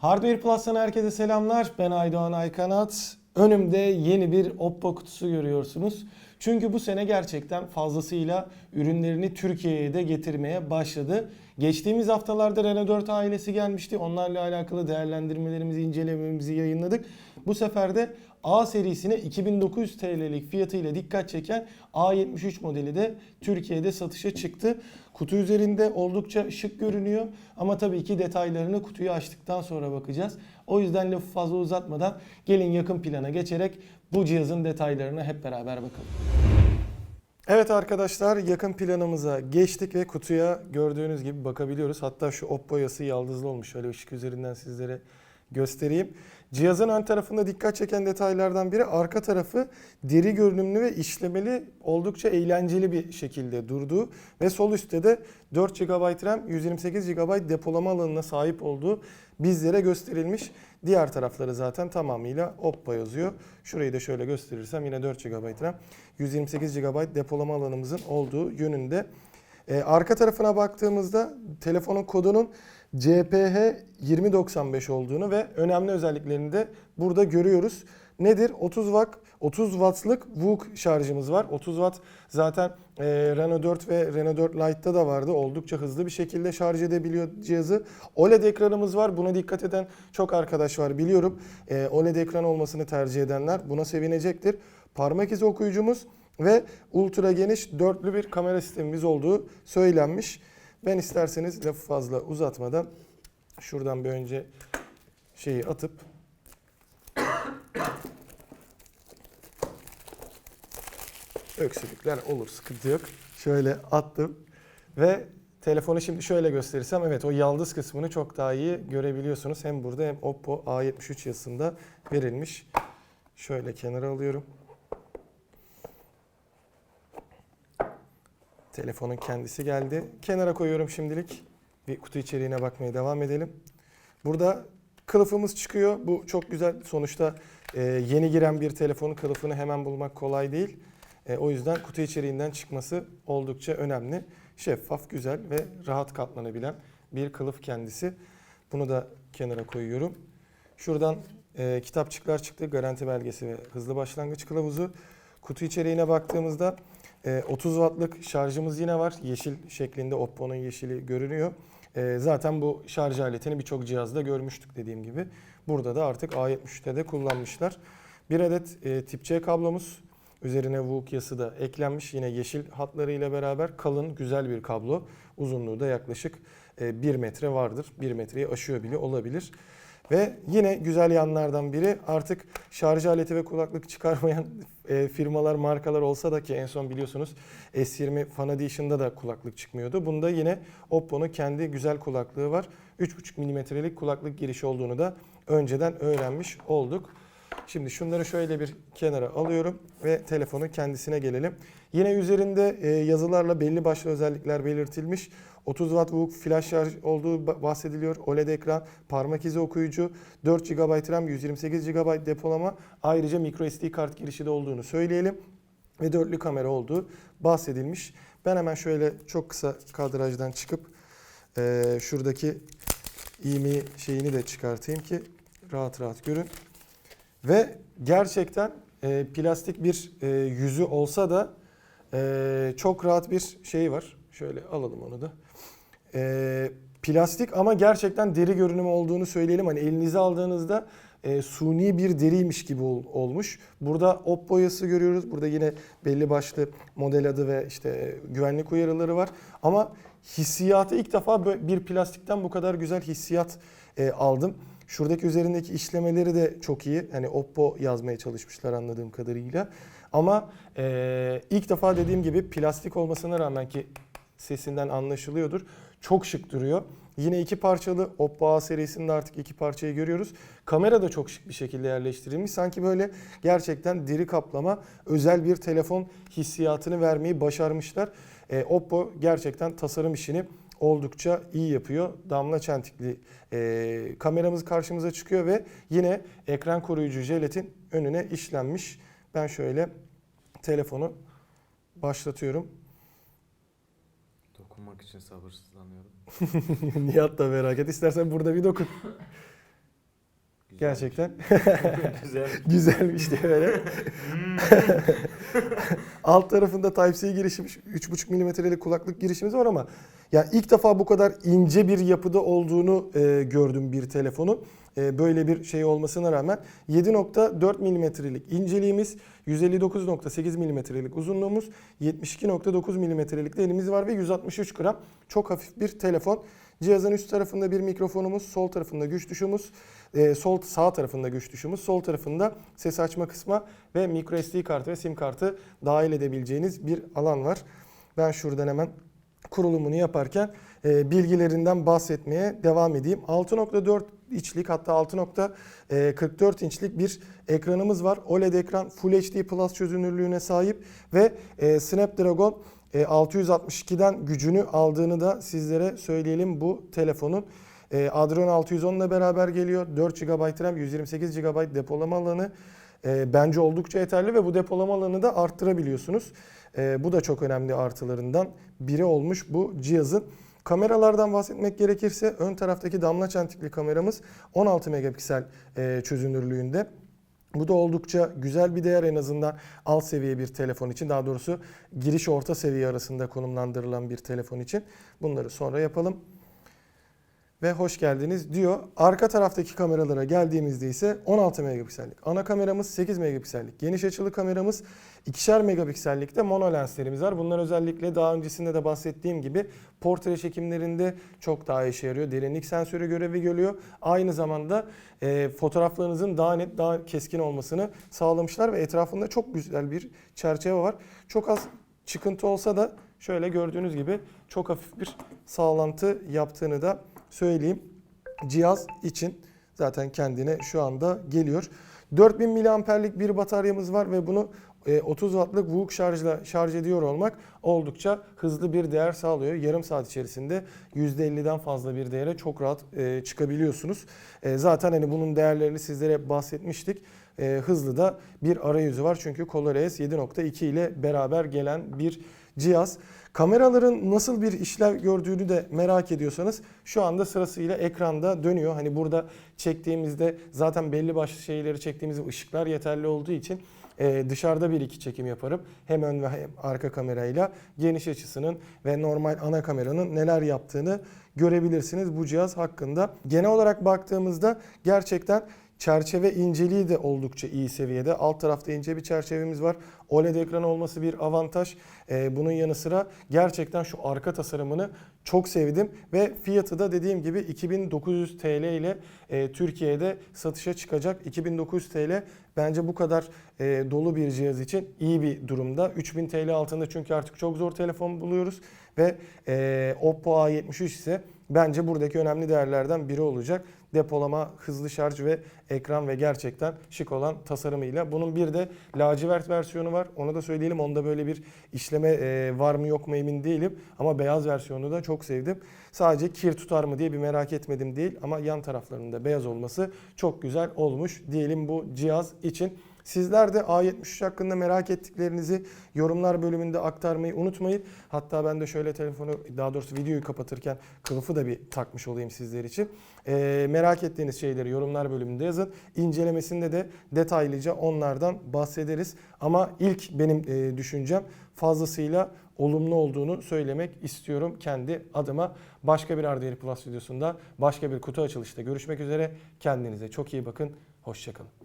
Hardware Plus'tan herkese selamlar. Ben Aydoğan Aykanat. Önümde yeni bir Oppo kutusu görüyorsunuz. Çünkü bu sene gerçekten fazlasıyla ürünlerini Türkiye'ye de getirmeye başladı. Geçtiğimiz haftalarda Renault 4 ailesi gelmişti. Onlarla alakalı değerlendirmelerimizi, incelememizi yayınladık. Bu sefer de A serisine 2900 TL'lik fiyatıyla dikkat çeken A73 modeli de Türkiye'de satışa çıktı. Kutu üzerinde oldukça şık görünüyor ama tabii ki detaylarını kutuyu açtıktan sonra bakacağız. O yüzden lafı fazla uzatmadan gelin yakın plana geçerek bu cihazın detaylarına hep beraber bakalım. Evet arkadaşlar yakın planımıza geçtik ve kutuya gördüğünüz gibi bakabiliyoruz. Hatta şu Oppo yası yaldızlı olmuş. Şöyle ışık üzerinden sizlere göstereyim. Cihazın ön tarafında dikkat çeken detaylardan biri arka tarafı deri görünümlü ve işlemeli oldukça eğlenceli bir şekilde durduğu ve sol üstte de 4 GB RAM 128 GB depolama alanına sahip olduğu bizlere gösterilmiş. Diğer tarafları zaten tamamıyla Oppo yazıyor. Şurayı da şöyle gösterirsem yine 4 GB RAM 128 GB depolama alanımızın olduğu yönünde. Ee, arka tarafına baktığımızda telefonun kodunun CPH 2095 olduğunu ve önemli özelliklerini de burada görüyoruz. Nedir? 30 watt 30 wattlık VOOC şarjımız var. 30 watt zaten e, Renault 4 ve Renault 4 Lite'da da vardı. Oldukça hızlı bir şekilde şarj edebiliyor cihazı. OLED ekranımız var. Buna dikkat eden çok arkadaş var biliyorum. E, OLED ekran olmasını tercih edenler buna sevinecektir. Parmak izi okuyucumuz ve ultra geniş dörtlü bir kamera sistemimiz olduğu söylenmiş. Ben isterseniz lafı fazla uzatmadan şuradan bir önce şeyi atıp öksürükler olur sıkıntı yok. Şöyle attım ve telefonu şimdi şöyle gösterirsem evet o yaldız kısmını çok daha iyi görebiliyorsunuz. Hem burada hem Oppo A73 yazısında verilmiş. Şöyle kenara alıyorum. Telefonun kendisi geldi. Kenara koyuyorum şimdilik. Bir kutu içeriğine bakmaya devam edelim. Burada kılıfımız çıkıyor. Bu çok güzel. Sonuçta e, yeni giren bir telefonun kılıfını hemen bulmak kolay değil. E, o yüzden kutu içeriğinden çıkması oldukça önemli. Şeffaf, güzel ve rahat katlanabilen bir kılıf kendisi. Bunu da kenara koyuyorum. Şuradan e, kitapçıklar çıktı. Garanti belgesi ve hızlı başlangıç kılavuzu. Kutu içeriğine baktığımızda e, 30 wattlık şarjımız yine var. Yeşil şeklinde Oppo'nun yeşili görünüyor. E, zaten bu şarj aletini birçok cihazda görmüştük dediğim gibi. Burada da artık A73'te de kullanmışlar. Bir adet e, tip C kablomuz. Üzerine yası da eklenmiş. Yine yeşil hatlarıyla beraber kalın, güzel bir kablo. Uzunluğu da yaklaşık 1 metre vardır. 1 metreyi aşıyor bile olabilir. Ve yine güzel yanlardan biri artık şarj aleti ve kulaklık çıkarmayan e, firmalar, markalar olsa da ki en son biliyorsunuz S20 Fan Edition'da da kulaklık çıkmıyordu. Bunda yine Oppo'nun kendi güzel kulaklığı var. 3.5 milimetrelik kulaklık girişi olduğunu da önceden öğrenmiş olduk. Şimdi şunları şöyle bir kenara alıyorum ve telefonun kendisine gelelim. Yine üzerinde e, yazılarla belli başlı özellikler belirtilmiş. 30 Watt VOOC flash şarj olduğu bahsediliyor. OLED ekran, parmak izi okuyucu, 4 GB RAM, 128 GB depolama. Ayrıca microSD kart girişi de olduğunu söyleyelim. Ve dörtlü kamera olduğu bahsedilmiş. Ben hemen şöyle çok kısa kadrajdan çıkıp e, şuradaki IMEI şeyini de çıkartayım ki rahat rahat görün. Ve gerçekten e, plastik bir e, yüzü olsa da e, çok rahat bir şey var. Şöyle alalım onu da. E, plastik ama gerçekten deri görünümü olduğunu söyleyelim. Hani elinize aldığınızda e, suni bir deriymiş gibi ol, olmuş. Burada Oppo yası görüyoruz. Burada yine belli başlı model adı ve işte e, güvenlik uyarıları var. Ama hissiyatı ilk defa bir plastikten bu kadar güzel hissiyat e, aldım. Şuradaki üzerindeki işlemeleri de çok iyi. Hani Oppo yazmaya çalışmışlar anladığım kadarıyla. Ama e, ilk defa dediğim gibi plastik olmasına rağmen ki sesinden anlaşılıyordur. Çok şık duruyor. Yine iki parçalı Oppo A serisinde artık iki parçayı görüyoruz. Kamera da çok şık bir şekilde yerleştirilmiş. Sanki böyle gerçekten deri kaplama özel bir telefon hissiyatını vermeyi başarmışlar. E, Oppo gerçekten tasarım işini oldukça iyi yapıyor. Damla çentikli e, kameramız karşımıza çıkıyor ve yine ekran koruyucu jelatin önüne işlenmiş. Ben şöyle telefonu başlatıyorum. Dokunmak için sabırsızlanıyorum. Nihat da merak et. İstersen burada bir dokun. Gerçekten Güzel. güzelmiş diye böyle. Alt tarafında Type-C girişi 3.5 milimetrelik kulaklık girişimiz var ama ya ilk defa bu kadar ince bir yapıda olduğunu e, gördüm bir telefonu. E, böyle bir şey olmasına rağmen 7.4 milimetrelik inceliğimiz, 159.8 milimetrelik uzunluğumuz, 72.9 milimetrelik de elimiz var ve 163 gram. Çok hafif bir telefon. Cihazın üst tarafında bir mikrofonumuz, sol tarafında güç tuşumuz, e, sol sağ tarafında güç tuşumuz, sol tarafında ses açma kısmı ve micro SD kartı ve sim kartı dahil edebileceğiniz bir alan var. Ben şuradan hemen kurulumunu yaparken e, bilgilerinden bahsetmeye devam edeyim. 6.4 inçlik hatta 6.44 inçlik bir ekranımız var. OLED ekran Full HD Plus çözünürlüğüne sahip ve e, Snapdragon e, 662'den gücünü aldığını da sizlere söyleyelim bu telefonun. E, Adreno 610 ile beraber geliyor. 4 GB RAM, 128 GB depolama alanı. E, bence oldukça yeterli ve bu depolama alanını da arttırabiliyorsunuz. E, bu da çok önemli artılarından biri olmuş bu cihazın. Kameralardan bahsetmek gerekirse ön taraftaki damla çentikli kameramız 16 megapiksel e, çözünürlüğünde. Bu da oldukça güzel bir değer en azından alt seviye bir telefon için. Daha doğrusu giriş orta seviye arasında konumlandırılan bir telefon için. Bunları sonra yapalım. Ve hoş geldiniz diyor. Arka taraftaki kameralara geldiğimizde ise 16 megapiksellik ana kameramız, 8 megapiksellik geniş açılı kameramız, 2'şer megapiksellikte mono lenslerimiz var. Bunlar özellikle daha öncesinde de bahsettiğim gibi portre çekimlerinde çok daha işe yarıyor. Derinlik sensörü görevi görüyor. Aynı zamanda e, fotoğraflarınızın daha net, daha keskin olmasını sağlamışlar ve etrafında çok güzel bir çerçeve var. Çok az çıkıntı olsa da şöyle gördüğünüz gibi çok hafif bir sağlantı yaptığını da söyleyeyim. Cihaz için zaten kendine şu anda geliyor. 4000 miliamperlik bir bataryamız var ve bunu e, 30 wattlık WUK şarjla şarj ediyor olmak oldukça hızlı bir değer sağlıyor. Yarım saat içerisinde %50'den fazla bir değere çok rahat e, çıkabiliyorsunuz. E, zaten hani bunun değerlerini sizlere bahsetmiştik. E, hızlı da bir arayüzü var çünkü ColorOS 7.2 ile beraber gelen bir cihaz. Kameraların nasıl bir işlev gördüğünü de merak ediyorsanız şu anda sırasıyla ekranda dönüyor. Hani burada çektiğimizde zaten belli başlı şeyleri çektiğimizde ışıklar yeterli olduğu için e, dışarıda bir iki çekim yaparım. Hem ön ve hem arka kamerayla geniş açısının ve normal ana kameranın neler yaptığını görebilirsiniz bu cihaz hakkında. Genel olarak baktığımızda gerçekten Çerçeve inceliği de oldukça iyi seviyede. Alt tarafta ince bir çerçevemiz var. OLED ekran olması bir avantaj. Ee, bunun yanı sıra gerçekten şu arka tasarımını çok sevdim. Ve fiyatı da dediğim gibi 2900 TL ile e, Türkiye'de satışa çıkacak. 2900 TL bence bu kadar e, dolu bir cihaz için iyi bir durumda. 3000 TL altında çünkü artık çok zor telefon buluyoruz. Ve e, Oppo A73 ise bence buradaki önemli değerlerden biri olacak. Depolama, hızlı şarj ve ekran ve gerçekten şık olan tasarımıyla. Bunun bir de lacivert versiyonu var. Onu da söyleyelim. Onda böyle bir işleme e, var mı yok mu emin değilim. Ama beyaz versiyonu da çok sevdim. Sadece kir tutar mı diye bir merak etmedim değil. Ama yan taraflarında beyaz olması çok güzel olmuş diyelim bu cihaz için. Sizler de A73 hakkında merak ettiklerinizi yorumlar bölümünde aktarmayı unutmayın. Hatta ben de şöyle telefonu daha doğrusu videoyu kapatırken kılıfı da bir takmış olayım sizler için. Ee, merak ettiğiniz şeyleri yorumlar bölümünde yazın. İncelemesinde de detaylıca onlardan bahsederiz. Ama ilk benim e, düşüncem fazlasıyla olumlu olduğunu söylemek istiyorum kendi adıma. Başka bir RDR Plus videosunda başka bir kutu açılışta görüşmek üzere. Kendinize çok iyi bakın. Hoşçakalın.